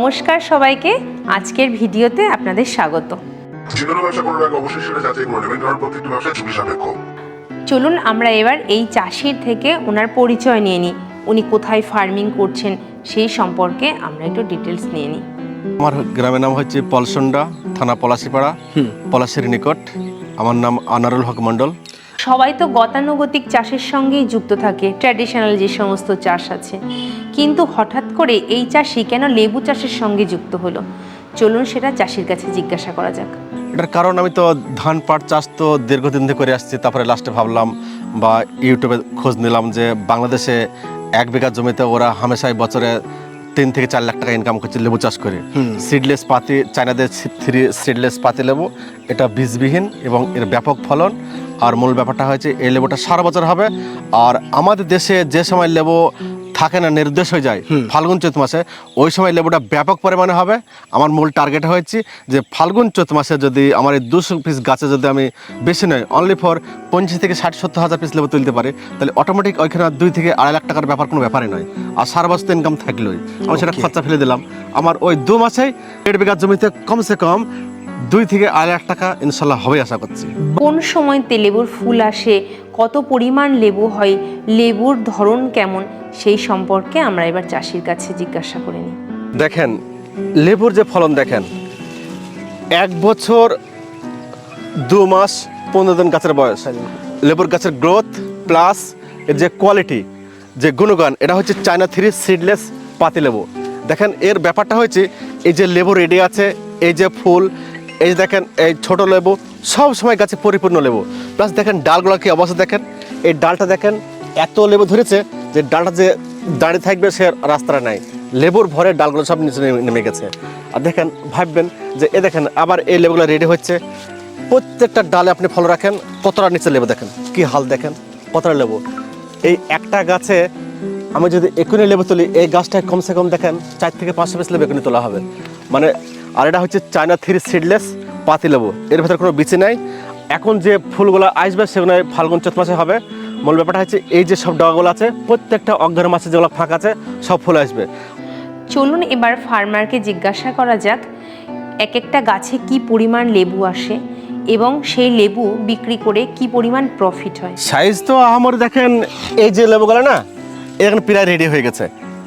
নমস্কার সবাইকে। আজকের ভিডিওতে আপনাদের স্বাগত। যে কোনো ব্যবসা করার আগে অবশ্যই সেটা যাচাই করে নেবেন কারণ প্রত্যেকটি ব্যবসা ঝুঁকি সাপেক্ষ। চলুন আমরা এবার এই চাষির থেকে ওনার পরিচয় নিয়ে নিই। উনি কোথায় ফার্মিং করছেন সেই সম্পর্কে আমরা একটু ডিটেলস নিয়ে নিই। আমার গ্রামের নাম হচ্ছে পলসন্ডা থানা পলাশিপাড়া পলাশির নিকট। আমার নাম আনারুল হক মণ্ডল। সবাই তো গতানুগতিক চাষের সঙ্গেই যুক্ত থাকে ট্র্যাডিশনাল যে সমস্ত চাষ আছে। কিন্তু হঠাৎ করে এই চাষি কেন লেবু চাষের সঙ্গে যুক্ত হলো? চলুন সেটা চাষির কাছে জিজ্ঞাসা করা যাক। এটার কারণ আমি তো ধান পাট চাষ তো দীর্ঘদিন ধরে করে আসছি, তারপরে লাস্টে ভাবলাম বা ইউটিউবে খোঁজ নিলাম যে বাংলাদেশে এক বিঘা জমিতে ওরা হামেশাই বছরে তিন থেকে চার লাখ টাকা ইনকাম করছে লেবু চাষ করে। সিডলেস পাতি চায়নাদের থ্রি সিডলেস পাতি লেবু এটা বীজবিহীন এবং এর ব্যাপক ফলন। আর মূল ব্যাপারটা হয়েছে এই লেবুটা সারা বছর হবে। আর আমাদের দেশে যে সময় লেবু থাকে না নির্দেশ হয়ে যায়। ফাল্গুন চৈত মাসে। ওই সময় লেবুটা ব্যাপক পরিমাণে হবে। আমার মূল টার্গেট হয়েছে যে ফাল্গুন চৈত মাসে যদি আমার এই দুশো পিস গাছে যদি আমি বেশি নয় অনলি ফর পঞ্চাশ থেকে ষাট সত্তর হাজার পিস লেবু তুলতে পারি তাহলে অটোমেটিক ওইখানে আর দুই থেকে আড়াই লাখ টাকার ব্যাপার কোনো ব্যাপারই নয়। আর সারা বছর ইনকাম থাকলোই। আমি সেটা খরচা ফেলে দিলাম। আমার ওই দু মাসেই দেড় বিঘা জমিতে কমসে কম দুই থেকে আড়াই লাখ টাকা ইনশাল্লাহ হবে আশা করছি। কোন সময়তে লেবুর ফুল আসে কত পরিমাণ লেবু হয়, লেবুর ধরন কেমন, সেই সম্পর্কে আমরা এবার চাষির কাছে জিজ্ঞাসা করে নিই। দেখেন, লেবুর যে ফলন দেখেন, এক বছর দু মাস পনেরো দিন গাছের বয়স। লেবুর গাছের গ্রোথ প্লাস এর যে কোয়ালিটি যে গুণগান, এটা হচ্ছে চায়না থ্রি সিডলেস পাতি লেবু দেখেন, এর ব্যাপারটা হয়েছে, এই যে লেবু রেডি আছে, এই যে ফুল এই দেখেন, এই ছোট লেবু, সব সময় গাছে পরিপূর্ণ লেবু। প্লাস দেখেন, ডালগুলো কি অবস্থা দেখেন? এই ডালটা দেখেন, এত লেবু ধরেছে যে ডালটা যে দাঁড়িয়ে থাকবে, সে রাস্তাটা নাই। লেবুর ভরে ডালগুলো সব নিচে নেমে- গেছে। আর দেখেন, ভাববেন যে, এ দেখেন, আবার এই লেবুগুলো রেডি হচ্ছে। প্রত্যেকটা ডালে আপনি ফল রাখেন, কতটা নিচে লেবু দেখেন? কি হাল দেখেন? কতটা লেবু? এই একটা গাছে আমি যদি এখনই লেবু তুলি, এই গাছটায় কমসে কম দেখেন, চার থেকে পাঁচশো পিস লেবু এখনই তোলা হবে। মানে আর এটা হচ্ছে চায়না থ্রি সিডলেস পাতি লেবু। এর ভেতরে কোনো বিচি নাই। এখন যে ফুলগুলো আসবে সেগুলো ফাল্গুন চৈত মাসে হবে। মূল ব্যাপারটা হচ্ছে এই যে সব ডগাগুলো আছে প্রত্যেকটা অজ্ঞান মাসে যেগুলো ফাঁকা আছে সব ফুল আসবে। চলুন এবার ফার্মারকে জিজ্ঞাসা করা যাক এক একটা গাছে কি পরিমাণ লেবু আসে এবং সেই লেবু বিক্রি করে কি পরিমাণ প্রফিট হয়? সাইজ তো আমার দেখেন এই যে লেবুগুলো না এখন প্রায় রেডি হয়ে গেছে।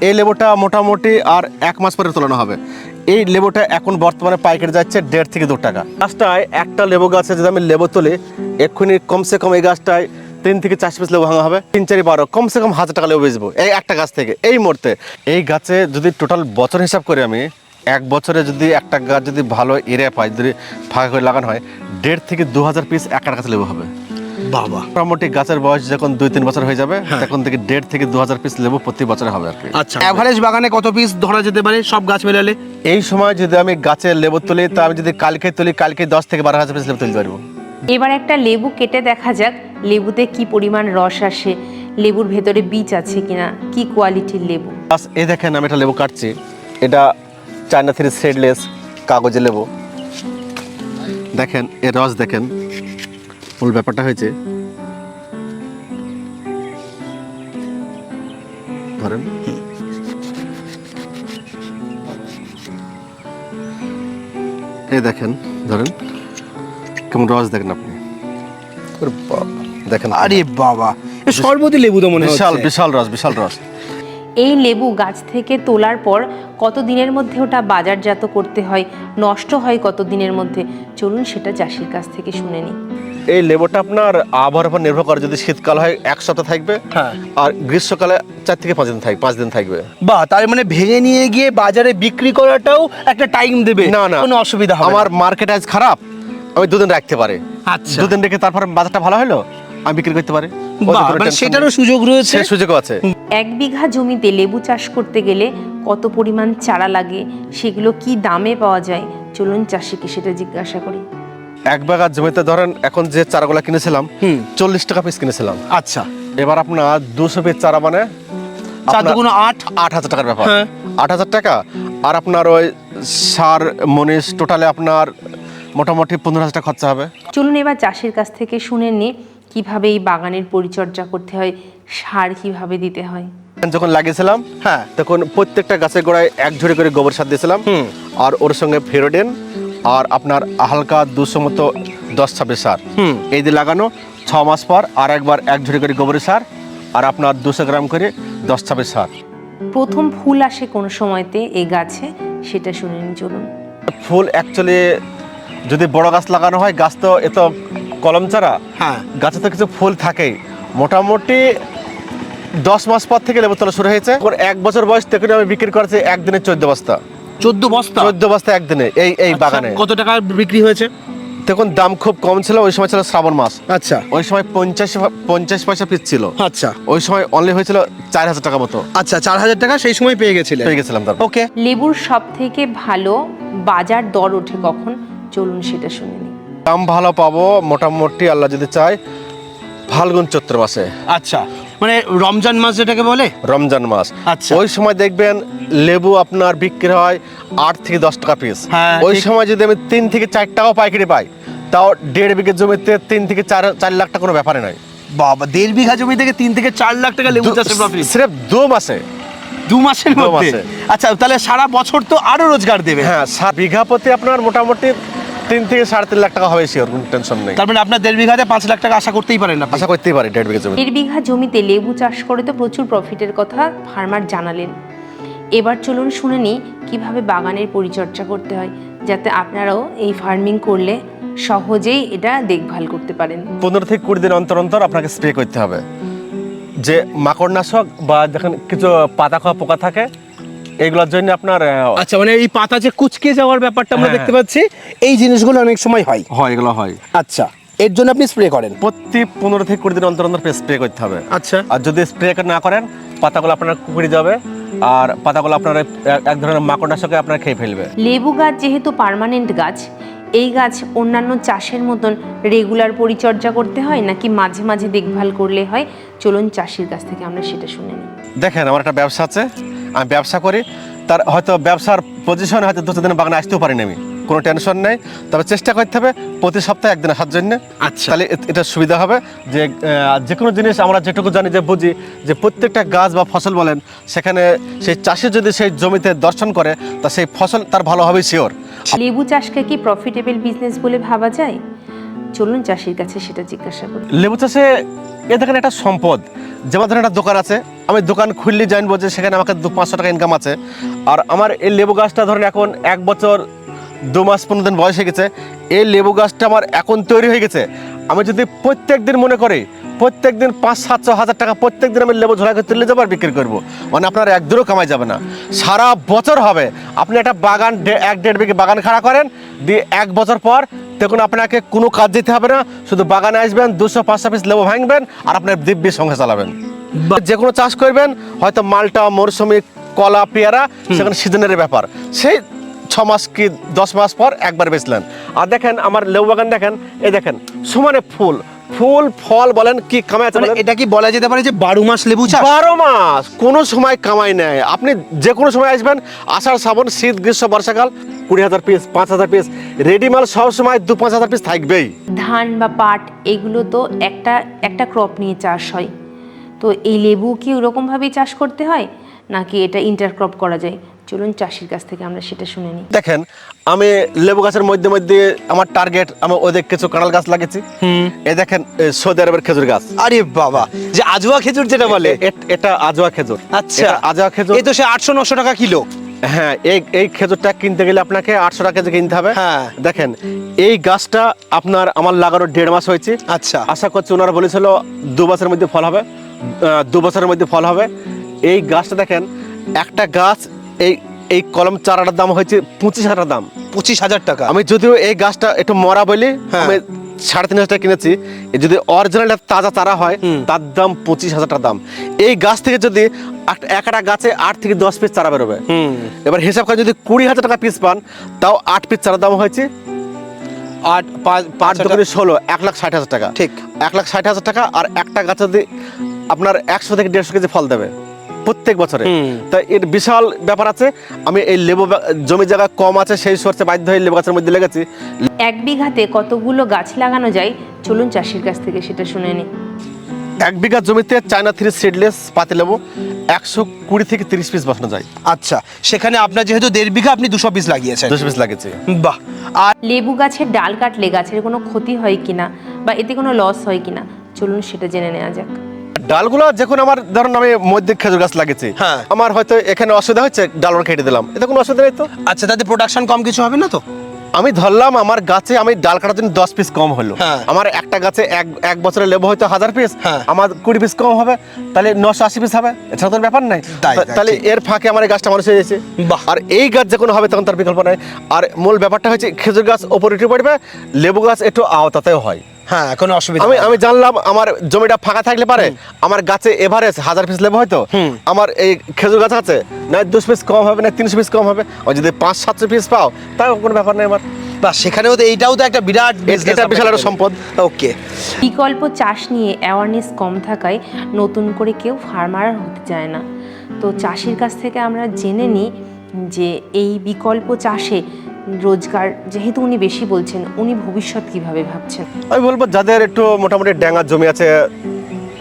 এই লেবুটা মোটামুটি আর এক মাস পরে তোলানো হবে। এই লেবুটা এখন বর্তমানে পাইকারি যাচ্ছে দেড় থেকে দু টাকা। গাছটায় একটা লেবু গাছে যদি আমি লেবু তুলি, এক্ষুনি কমসে কম এই গাছটায় তিন থেকে চারশো পিস লেবু ভাঙা হবে, তিন, চারি, বারো, কমসে কম হাজার টাকা লেবু বেচবো এই একটা গাছ থেকে, এই মুহূর্তে। এই গাছে যদি টোটাল বছর হিসাব করি আমি, এক বছরে যদি একটা গাছ যদি ভালো এরিয়া পাই, যদি ফাঁকা করে লাগানো হয়, দেড় থেকে দু হাজার পিস একটা গাছ লেবু হবে। বাবা। মোটামুটি গাছের বয়স যখন দুই তিন বছর হয়ে যাবে তখন থেকে দেড় থেকে দু হাজার পিস লেবু প্রতি বছরে হবে আর কি। আচ্ছা। এভারেজ বাগানে কত পিস ধরা যেতে পারে? সব গাছ মেলালে। এই সময় যদি আমি গাছের লেবু তুলি তা আমি যদি কালকে তুলি কালকে দশ থেকে বারো হাজার পিস লেবু তুলতে পারব। এবার একটা লেবু কেটে দেখা যাক লেবুতে কি পরিমাণ রস আসে লেবুর ভেতরে বীজ আছে কিনা কি কোয়ালিটির লেবু? এই দেখেন আমি একটা লেবু কাটছি এটা চায়না থ্রি সেডলেস কাগজে লেবু। দেখেন এর রস দেখেন। মূল ব্যাপারটা হয়েছে। ধরেন। এই দেখেন ধরেন। কেমন রস দেখেন আপনি। দেখেন আরে বাবা এ সর্বতি লেবু তো মনে বিশাল বিশাল রস বিশাল রস। এই লেবু গাছ থেকে তোলার পর কত দিনের মধ্যে ওটা বাজারজাত করতে হয় নষ্ট হয় কত দিনের মধ্যে? চলুন সেটা চাষির কাছ থেকে শুনে নিই। এই লেবুটা আপনার আবহাওয়ার উপর নির্ভর করে যদি শীতকাল হয় এক সপ্তাহ থাকবে হ্যাঁ। আর গ্রীষ্মকালে চার থেকে পাঁচ দিন থাকবে পাঁচ দিন থাকবে। বা তার মানে ভেঙে নিয়ে গিয়ে বাজারে বিক্রি করাটাও একটা টাইম দেবে। না না। কোনো অসুবিধা হবে আমার মার্কেট আজ খারাপ আমি দুদিন রাখতে পারি। আচ্ছা। দুদিন রেখে তারপর বাজারটা ভালো হলো আমি বিক্রি করতে পারি। বাহ, মানে সেটারও সুযোগ রয়েছে। সে সুযোগও আছে। এক বিঘা জমিতে লেবু চাষ করতে গেলে কত পরিমাণ চারা লাগে সেগুলো কি দামে পাওয়া যায়? চলুন চাষিকে সেটা জিজ্ঞাসা করি। এক বাগার জমিতে ধরেন এখন যে চারাগুলো কিনেছিলাম চল্লিশ টাকা পিস কিনেছিলাম। আচ্ছা। এবার আপনার দুশো পিস চারা মানে চার দুগুণ আট আট হাজার টাকার ব্যাপার। হ্যাঁ। আট হাজার টাকা? আর আপনার ওই সার মনিষ টোটালে আপনার মোটামুটি পনেরো হাজার টাকা খরচা হবে। চলুন এবার চাষির কাছ থেকে শুনে নিই কীভাবে এই বাগানের পরিচর্যা করতে হয় সার কীভাবে দিতে হয়? যখন লাগিয়েছিলাম হ্যাঁ। তখন প্রত্যেকটা গাছের গোড়ায় এক ঝুড়ি করে গোবর সার দিয়েছিলাম। আর ওর সঙ্গে ফেরোডেন আর আপনার হালকা দুশো মতো দশ ছাব্বিশ সার। হুম। এই দিয়ে লাগানো ছ মাস পর আর একবার এক ঝুড়ি করে গোবরের সার আর আপনার দুশো গ্রাম করে দশ ছাব্বিশ সার। প্রথম ফুল আসে কোন সময়তে এই গাছে? সেটা শুনে নিন চলুন। ফুল অ্যাকচুয়ালি যদি বড় গাছ লাগানো হয় গাছ তো এত কলম চারা হ্যাঁ। গাছে তো কিছু ফুল থাকেই। মোটামুটি দশ মাস পর থেকে লেবু তোলা শুরু হয়েছে। ওর এক বছর বয়স থেকে আমি বিক্রি করেছি একদিনে চোদ্দ বস্তা। চোদ্দ বস্তা? চোদ্দ বস্তা একদিনে এই এই আচ্ছা, বাগানে। কত টাকা বিক্রি হয়েছে? তখন দাম খুব কম ছিল ওই সময় ছিল শ্রাবণ মাস। আচ্ছা। ওই সময় পঞ্চাশ পঞ্চাশ পয়সা পিস ছিল। আচ্ছা। ওই সময় অনলি হয়েছিল চার হাজার টাকা মতো। আচ্ছা চার হাজার টাকা সেই সময় পেয়ে গেছিলেন। পেয়ে গেছিলাম তারপর। ওকে লেবুর সব থেকে ভালো বাজার দর ওঠে কখন? চলুন সেটা শুনে নিন দাম ভালো পাবো মোটামুটি আল্লাহ যদি চায় ফাল্গুন চৈত্র মাসে। আচ্ছা। মানে রমজান মাস যেটাকে বলে? রমজান মাস। আচ্ছা। ওই সময় দেখবেন লেবু আপনার বিক্রি হয় আট থেকে দশ টাকা পিস হ্যাঁ, ওই সময় যদি আমি তিন থেকে চার টাকাও পাইকারি পাই তাও দেড় বিঘে জমিতে তিন থেকে চার চার লাখ টাকা কোনো ব্যাপারে নয় বাবা দেড় বিঘা জমি থেকে তিন থেকে চার লাখ টাকা লেবু চাষের প্রফিট সিরেফ দু মাসে। দু মাসের মধ্যে। আচ্ছা তাহলে সারা বছর তো আরও রোজগার দেবে। হ্যাঁ বিঘা প্রতি আপনার মোটামুটি তিন থেকে সাড়ে তিন লাখ টাকা হবে শিওর কোনো টেনশন নেই। তার মানে আপনার দেড় বিঘাতে পাঁচ লাখ টাকা আশা করতেই পারেন না আশা করতেই পারি দেড় বিঘা জমি। দেড় বিঘা জমিতে লেবু চাষ করে তো প্রচুর প্রফিটের কথা ফার্মার জানালেন। এবার চলুন শুনে নিই কীভাবে বাগানের পরিচর্যা করতে হয় যাতে আপনারাও এই ফার্মিং করলে সহজেই এটা দেখভাল করতে পারেন। পনেরো থেকে কুড়ি দিন অন্তর অন্তর আপনাকে স্প্রে করতে হবে। যে মাকড়নাশক বা যখন কিছু পাতা খাওয়া পোকা থাকে এইগুলোর জন্য আপনার আচ্ছা মানে এই পাতা যে কুচকে যাওয়ার ব্যাপারটা আমরা হ্যাঁ। দেখতে পাচ্ছি এই জিনিসগুলো অনেক সময় হয়। হয় এগুলো হয়। আচ্ছা এর জন্য আপনি স্প্রে করেন? প্রতি পনেরো থেকে কুড়ি দিন অন্তর অন্তর স্প্রে করতে হবে। আচ্ছা। আর যদি স্প্রে না করেন পাতাগুলো আপনার কুকুরে যাবে আর পাতাগুলো আপনার এক- এক ধরনের মাকড়নাশকে আপনার খেয়ে ফেলবে। লেবু গাছ যেহেতু পার্মানেন্ট গাছ এই গাছ অন্যান্য চাষের মতন রেগুলার পরিচর্যা করতে হয় নাকি মাঝে মাঝে দেখভাল করলে হয়? চলুন চাষির কাছ থেকে আমরা সেটা শুনে নিই। দেখেন আমার একটা ব্যবসা আছে। আমি ব্যবসা করি তার হয়তো ব্যবসার পজিশনে হয়তো দু চার দিন বাগানে আসতেও পারিনি আমি। কোনো টেনশন নেই তবে চেষ্টা করতে হবে প্রতি সপ্তাহে একদিন আসার জন্য। আচ্ছা। তাহলে এটা সুবিধা হবে যে যে কোনো জিনিস আমরা যেটুকু জানি যে বুঝি যে প্রত্যেকটা গাছ বা ফসল বলেন সেখানে সেই চাষে যদি সেই জমিতে দর্শন করে তা সেই ফসল তার ভালো হবে শিওর লেবু চাষকে কি প্রফিটেবল বিজনেস বলে ভাবা যায়? চলুন চাষির কাছে সেটা জিজ্ঞাসা করি। লেবু চাষে এ দেখেন একটা সম্পদ যেমন ধরেন একটা দোকান আছে। আমি দোকান খুললে জানব যে সেখানে আমাকে দু পাঁচশো টাকা ইনকাম আছে। আর আমার এই লেবু গাছটা ধরেন এখন এক বছর, দু মাস পনেরো দিন বয়স হয়ে গেছে। এই লেবু গাছটা আমার এখন তৈরি হয়ে গেছে। আমি যদি প্রত্যেক দিন মনে করি প্রত্যেক দিন পাঁচ সাতশো হাজার টাকা প্রত্যেক দিন আমি লেবু ঝোলা করে তুলে যাব আর বিক্রি করব। মানে আপনার এক দূরও কামাই যাবে না। সারা বছর হবে। আপনি একটা বাগান এক দেড় বিঘে বাগান খাড়া করেন, দিয়ে এক বছর পর দেখুন আপনাকে কোনো কাজ দিতে হবে না শুধু বাগানে আসবেন দুশো পাঁচশো পিস লেবু ভাঙবেন আর আপনার দিব্যি সংখ্যা চালাবেন। যে কোনো চাষ করবেন হয়তো মালটা মরশুমি কলা পেয়ারা সেখানে সিজনের ব্যাপার। সেই ছ মাস কি দশ মাস পর একবার বেচলেন। আর দেখেন আমার লেবু বাগান দেখেন এই দেখেন সমানে ফুল। ফুল ফল বলেন কি কামাই মানে এটা কি বলা যেতে পারে যে বারো মাস লেবু চাষ? বারো মাস কোনো সময় কামাই নেই। আপনি যে কোনো সময় আসবেন আষাঢ় শ্রাবণ শীত গ্রীষ্ম বর্ষাকাল কুড়ি হাজার পিস পাঁচ হাজার পিস রেডিমাল সব সময় দু পাঁচ হাজার পিস থাকবেই। ধান বা পাট এগুলো তো একটা একটা ক্রপ নিয়ে চাষ হয়। তো এই লেবু কি ওরকমভাবেই চাষ করতে হয়? নাকি এটা ইন্টারক্রপ করা যায়? চলুন চাষির কাছ থেকে আমরা সেটা শুনে নিই। দেখেন আমি লেবু গাছের মধ্যে মধ্যে আমার টার্গেট আমি ওদের কিছু কাঁঠাল গাছ লাগিয়েছি। এই দেখেন এ, সৌদি আরবের খেজুর গাছ। আরে বাবা যে আজুয়া খেজুর যেটা বলে? এ- এ- এটা আজোয়া খেজুর। আচ্ছা। আজোয়া খেজুর। এই তো সে আটশো নশো টাকা কিলো। হ্যাঁ এই এই খেজুরটা কিনতে গেলে আপনাকে আটশো টাকা কেজি কিনতে হবে। হ্যাঁ। দেখেন এই গাছটা আপনার আমার লাগানোর দেড় মাস হয়েছে। আচ্ছা। আশা করছি ওনারা বলেছিল দু বছরের মধ্যে ফল হবে দু বছরের মধ্যে ফল হবে। এই গাছটা দেখেন একটা গাছ এই এই কলম চারাটার দাম হয়েছে পঁচিশ হাজার দাম। পঁচিশ হাজার টাকা। আমি যদিও এই গাছটা একটু মরা বলি হ্যাঁ। আমি সাড়ে তিন হাজার টাকা কিনেছি। যদি অরিজিনাল তাজা চারা হয় তার দাম পঁচিশ হাজার টাকা দাম। এই গাছ থেকে যদি একটা- একটা গাছে আট থেকে দশ পিস চারা বেরোবে। এবার হিসাব করে যদি কুড়ি হাজার টাকা পিস পান তাও আট পিস চারা দাম হয়েছে আট পাঁচ আট পাঁচ দোকানে ষোলো এক লাখ ষাট হাজার টাকা। ঠিক। এক লাখ ষাট হাজার টাকা আর একটা গাছ যদি আপনার একশো থেকে দেড়শো কেজি ফল দেবে। প্রত্যেক বছরে। তা এর বিশাল ব্যাপার আছে আমি এই লেবু জমি জায়গা কম আছে সেই সোর্সে বাধ্য হয়ে লেবু গাছের মধ্যে লেগেছি। এক বিঘাতে কতগুলো গাছ লাগানো যায়? চলুন চাষির কাছ থেকে সেটা শুনে নিই এক বিঘা জমিতে চায়না থ্রি সিডলেস পাতি লেবু একশো কুড়ি থেকে তিরিশ পিস বসানো যায়। আচ্ছা সেখানে আপনার যেহেতু দেড় বিঘা আপনি দুশো পিস লাগিয়েছেন। দুশো পিস লাগিয়েছে। বাহ। আর লেবু গাছের ডাল কাটলে গাছের কোনো ক্ষতি হয় কিনা বা এতে কোনো লস হয় কিনা? চলুন সেটা জেনে নেওয়া যাক। ডালগুলো যখন আমার ধরুন আমি মধ্যে খেজুর গাছ লাগিয়েছি হ্যাঁ। আমার হয়তো এখানে অসুবিধা হচ্ছে ডালগুলো কেটে দিলাম। এতে কোনো অসুবিধা নেই তো? আচ্ছা তাতে প্রোডাকশন কম কিছু হবে না তো? আমি ধরলাম আমার গাছে আমি ডাল কাটার জন্য দশ পিস কম হলো। হ্যাঁ। আমার একটা গাছে এক এক বছরে লেবু হয়তো হাজার পিস হ্যাঁ। আমার কুড়ি পিস কম হবে তাহলে নশো আশি পিস হবে এছাড়া তো ব্যাপার নাই। তাহলে এর ফাঁকে আমার এই গাছটা মানুষ হয়ে যাচ্ছে বাহ। আর এই গাছ যখন হবে তখন তার বিকল্প নাই। আর মূল ব্যাপারটা হচ্ছে খেজুর গাছ ওপরে উঠে পড়বে লেবু গাছ একটু আওতাতেও হয়। হ্যাঁ কোনো অসুবিধা আমি আমি জানলাম আমার জমিটা ফাঁকা থাকলে পারে আমার গাছে এভারেজ হাজার পিস লেবু হয়তো আমার এই খেজুর গাছ আছে না দুশো পিস কম হবে না তিনশো পিস কম হবে আর যদি পাঁচ সাতশো পিস পাও তাও কোনো ব্যাপার নেই আমার। বাহ সেখানেও তো এইটাও তো একটা বিরাট এটা বিশাল একটা সম্পদ। ওকে বিকল্প চাষ নিয়ে অ্যাওয়ারনেস কম থাকায় নতুন করে কেউ ফার্মার হতে চায় না। তো চাষির কাছ থেকে আমরা জেনে নিই যে এই বিকল্প চাষে রোজগার, যেহেতু উনি বেশি বলছেন, উনি ভবিষ্যৎ কীভাবে ভাবছেন? আমি বলব, যাদের একটু মোটামুটি ড্যাঙ্গার জমি আছে,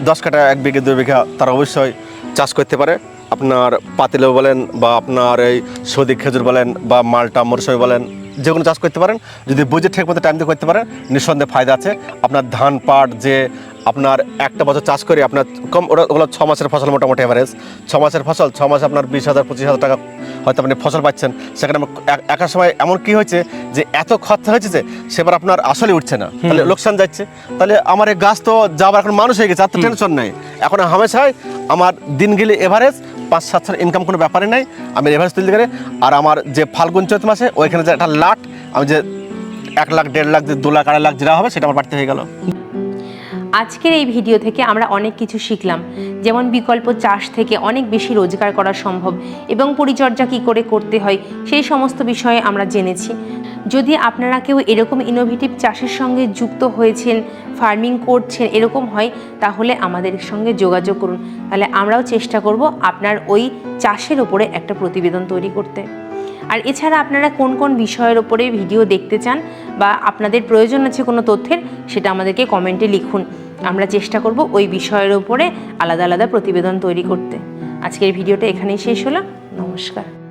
দশ কাঠা, এক বিঘে, দুই বিঘা, তারা অবশ্যই চাষ করতে পারে। আপনার পাতিলেও বলেন বা আপনার এই সৌদি খেজুর বলেন বা মালটা মরসই বলেন, যে কোনো চাষ করতে পারেন। যদি বুঝে ঠিক মতো টাইম দিয়ে করতে পারেন, নিঃসন্দেহে ফায়দা আছে। আপনার ধান, পাট, যে আপনার একটা বছর চাষ করে আপনার কম ওরা ওগুলো ছ মাসের ফসল মোটামুটি অ্যাভারেজ ছ মাসের ফসল ছ মাসে আপনার বিশ হাজার পঁচিশ হাজার টাকা হয়তো আপনি ফসল পাচ্ছেন। সেখানে আমার এক- একার সময় এমন কি হয়েছে যে এত খরচা হয়েছে যে সেবার আপনার আসলে উঠছে না। তাহলে লোকসান যাচ্ছে। তাহলে আমার এই গাছ তো যাবার এখন মানুষ হয়ে গেছে আর তো টেনশন নেই। এখন হামেশাই আমার দিন গেলে এভারেজ পাঁচ সাতশোর ইনকাম কোনো ব্যাপারই নাই। আমি এভারেজ তুলতে গেলে আর আমার যে ফাল্গুন চৈত মাসে ওইখানে যে একটা লাট আমি যে এক লাখ দেড় লাখ যে দু লাখ আড়াই লাখ যেটা হবে সেটা আমার বাড়তে হয়ে গেল। আজকের এই ভিডিও থেকে আমরা অনেক কিছু শিখলাম। যেমন বিকল্প চাষ থেকে অনেক বেশি রোজগার করা সম্ভব এবং পরিচর্যা কী করে করতে হয় সেই সমস্ত বিষয়ে আমরা জেনেছি। যদি আপনারা কেউ এরকম ইনোভেটিভ চাষের সঙ্গে যুক্ত হয়েছেন ফার্মিং করছেন, এরকম হয়, তাহলে আমাদের সঙ্গে যোগাযোগ করুন। তাহলে আমরাও চেষ্টা করব আপনার ওই চাষের ওপরে একটা প্রতিবেদন তৈরি করতে। আর এছাড়া আপনারা কোন কোন বিষয়ের ওপরে ভিডিও দেখতে চান বা আপনাদের প্রয়োজন আছে কোনো তথ্যের, সেটা আমাদেরকে কমেন্টে লিখুন। আমরা চেষ্টা করব ওই বিষয়ের ওপরে আলাদা আলাদা প্রতিবেদন তৈরি করতে। আজকের ভিডিওটা এখানেই শেষ হলো। নমস্কার।